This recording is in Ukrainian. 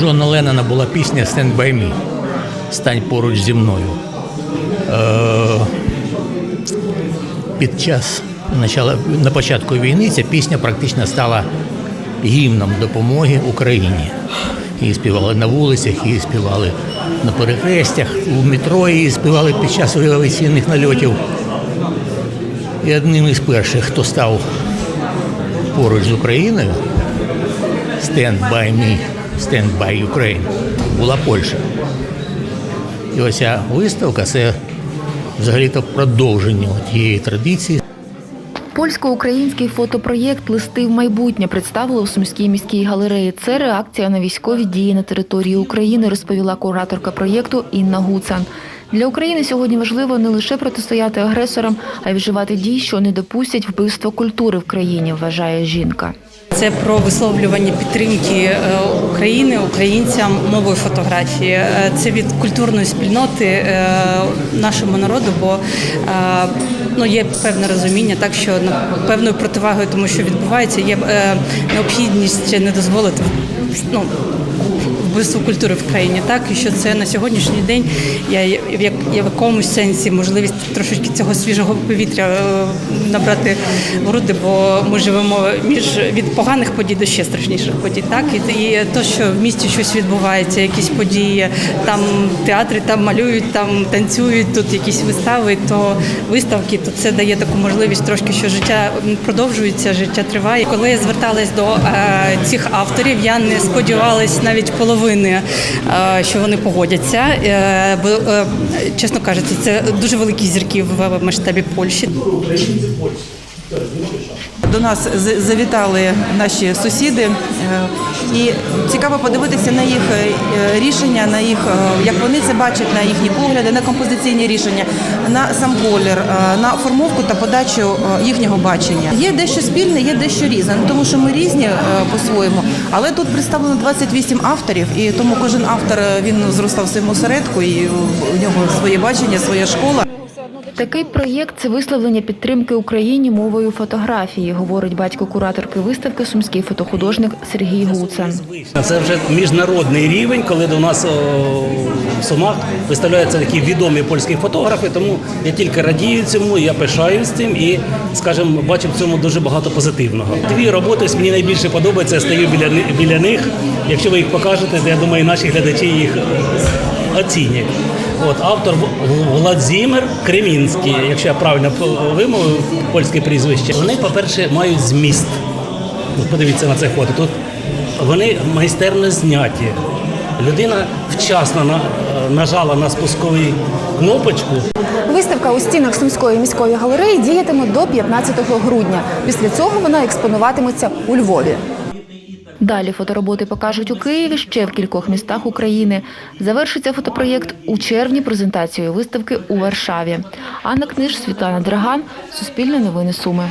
Джона Леннона була пісня «Stand by me» Стань поруч зі мною. Е, під час на початку війни ця пісня практично стала гімном допомоги Україні. Її співали на вулицях, її співали на перехрестях, у метро її співали під час авіаційних нальотів. І одним із перших, хто став поруч з Україною, Stand by me, Stand by Ukraine, була Польща. І оця виставка це взагалі-то продовження тієї традиції. Польсько-український фотопроєкт Листи в майбутнє представили у Сумській міській галереї. Це реакція на військові дії на території України, розповіла кураторка проєкту Інна Гуцан. Для України сьогодні важливо не лише протистояти агресорам, а й вживати дій, що не допустять вбивства культури в країні, вважає жінка. Це про висловлювання підтримки е, України українцям мовою фотографії. Е, Це від культурної спільноти е, нашому народу, бо ну, є певне розуміння, так що певною противагою тому, що відбувається, є необхідність не дозволити ну, вбивство культури в країні, так? І що це на сьогоднішній день я в якомусь сенсі можливість трошечки цього свіжого повітря е, набрати груди, бо ми живемо між від поганих подій до ще страшніших подій. Так і, і то, що в місті щось відбувається, якісь події, там театри там малюють, там танцюють, тут якісь вистави, то виставки, то це дає таку можливість трошки, що життя продовжується, життя триває. Коли я зверталась до е, цих авторів, я не сподівалась навіть половини, е, що вони погодяться. Е, бо, е, чесно кажучи, це дуже великі зірки в масштабі Польщі. До нас завітали наші сусіди, е, і цікаво подивитися на їх е, рішення, на їх, е, як вони це бачать, на їхні погляди, на композиційні рішення, на сам колір, на формовку та подачу їхнього бачення. Є дещо спільне, є дещо різне, ну, тому що ми різні по-своєму, але тут представлено 28 авторів, і тому кожен автор він зростав своєму середку, і у нього своє бачення, своя школа. Такий проєкт це висловлення підтримки Україні мовою фотографії, говорить батько кураторки виставки сумський фотохудожник Сергій Гуцан. Це вже міжнародний рівень, коли до нас в Сумах виставляються такі відомі польські фотографи. Тому я тільки радію цьому, я пишаюсь цим і, скажімо, бачу в цьому дуже багато позитивного. Дві роботи мені найбільше подобаються. Я стою біля, біля них. Якщо ви їх покажете, то я думаю, наші глядачі їх оцінять. От автор В- Владзімир Кремінський, якщо я правильно вимовив польське прізвище. Вони, по-перше, мають зміст. Подивіться на це фото. Тут вони майстерно зняті. Людина вчасно на- нажала на спускову кнопочку. Виставка у стінах Сумської міської галереї діятиме до 15 грудня. Після цього вона експонуватиметься у Львові. Далі фотороботи покажуть у Києві ще в кількох містах України. Завершиться фотопроєкт у червні презентацією виставки у Варшаві. Анна Книж, Світлана Драган, Суспільне новини Суми.